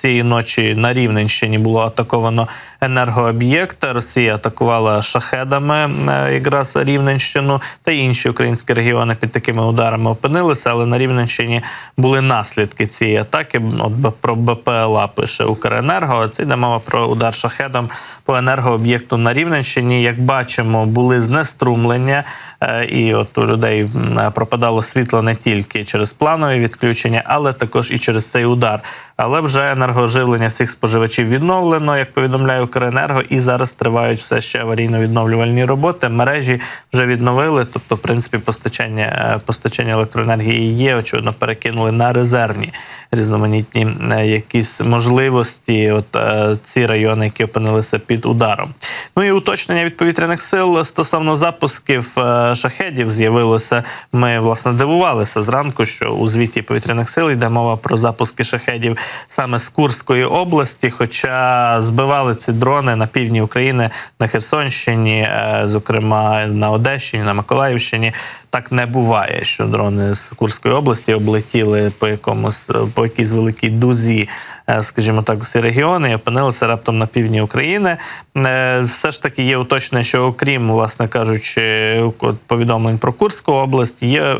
цієї ночі на Рівненщині було атаковано енергооб'єкт. Росія атакувала шахедами е, якраз Рівненщину та інші українські регіони під такими ударами опинилися. Але на Рівненщині були наслідки цієї атаки. От про БПЛА пише Укренерго. Це йде мова про удар шахедом по енергооб'єкту на Рівненщині. Як бачимо, були знеструмлення, е, і от у людей е, пропадало світло не тільки через планові відключення, але також і через цей удар. Але вже енергоживлення всіх споживачів відновлено, як повідомляє Укренерго, і зараз тривають все ще аварійно-відновлювальні роботи. Мережі вже відновили. Тобто, в принципі, постачання е, постачання електроенергії є. Очевидно, перекинули на резервні різноманітні е, якісь можливості. От е, ці райони, які опинилися під ударом. Ну і уточнення від повітряних сил стосовно запусків шахедів з'явилося. Ми власне дивувалися зранку, що у звіті повітряних сил йде мова про запуски шахедів саме з Курської області. Хоча збивали ці дрони на півдні України, на Херсонщині, е, зокрема на Одещині, на Миколаївщині. Так не буває, що дрони з Курської області облетіли по якомусь по якійсь великій дузі, е, скажімо так, усі регіони і опинилися раптом на півдні України. Е, Все ж таки є уточнення, що окрім, власне кажучи, повідомлень про Курську область, є е,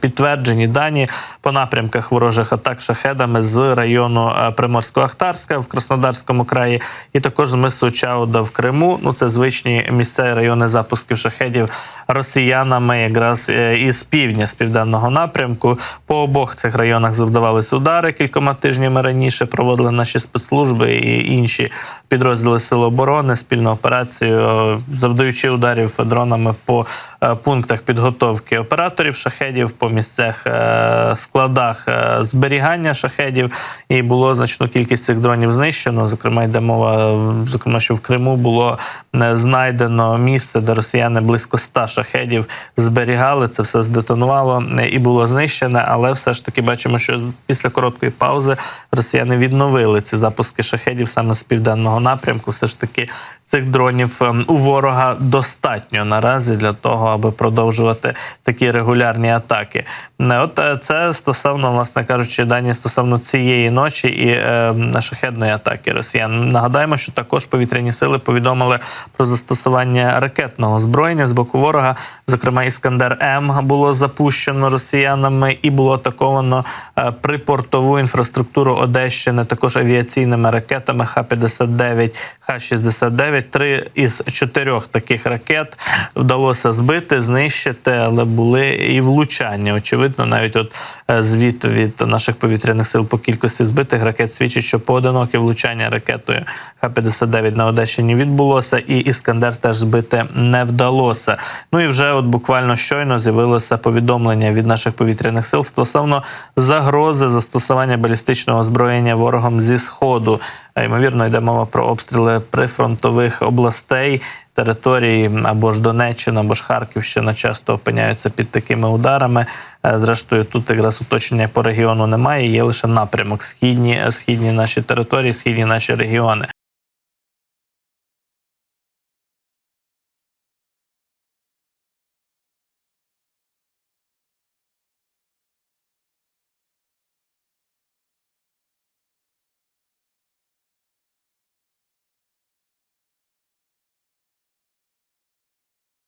підтверджені дані по напрямках ворожих атак шахедами з району е, Приморсько-Ахтарська в Краснодарському краї, і також з мису Чауда в Криму. Ну це звичні місцеві райони запусків шахедів росіянами, якраз е, із півдня, з південного напрямку. По обох цих районах завдавалися удари кількома тижнями раніше. Проводили наші спецслужби і інші підрозділи Сил оборони спільну операцію, е, завдаючи ударів дронами по е, пунктах підготовки операторів шахедів, по місцях складах зберігання шахедів. І було значну кількість цих дронів знищено. Зокрема, йде мова, зокрема, що в Криму було знайдено місце, де росіяни близько 100 шахедів зберігали. Це все здетонувало е, і було знищене. Але все ж таки бачимо, що після короткої паузи росіяни відновили ці запуски шахедів саме з південного напрямку. Все ж таки цих дронів ем, у ворога достатньо наразі для того, аби продовжувати такі регулярні атаки. Е, От е, це стосовно, власне кажучи, дані стосовно цієї ночі і е, шахедної атаки росіян. Нагадаємо, що також повітряні сили повідомили про застосування ракетного озброєння з боку ворога. Зокрема, іскандер М було запущено росіянами і було атаковано е, припортову інфраструктуру Одещини, також авіаційними ракетами Х-59, Х-69. Три із чотирьох таких ракет вдалося збити, знищити, але були і влучання. Очевидно, навіть от е, звіт від наших повітряних сил по кількості збитих ракет свідчить, що поодиноке влучання ракетою Х-59 на Одещині відбулося, і Іскандер теж збити не вдалося. Ну і вже от буквально щойно з'явилося повідомлення від наших повітряних сил стосовно загрози застосування балістичного озброєння ворогом зі сходу. Ймовірно, йде мова про обстріли прифронтових областей. Території або ж Донеччина, або ж Харківщина часто опиняються під такими ударами. Е, Зрештою, тут якраз уточнення по регіону немає. Є лише напрямок східні, східні наші території, східні наші регіони.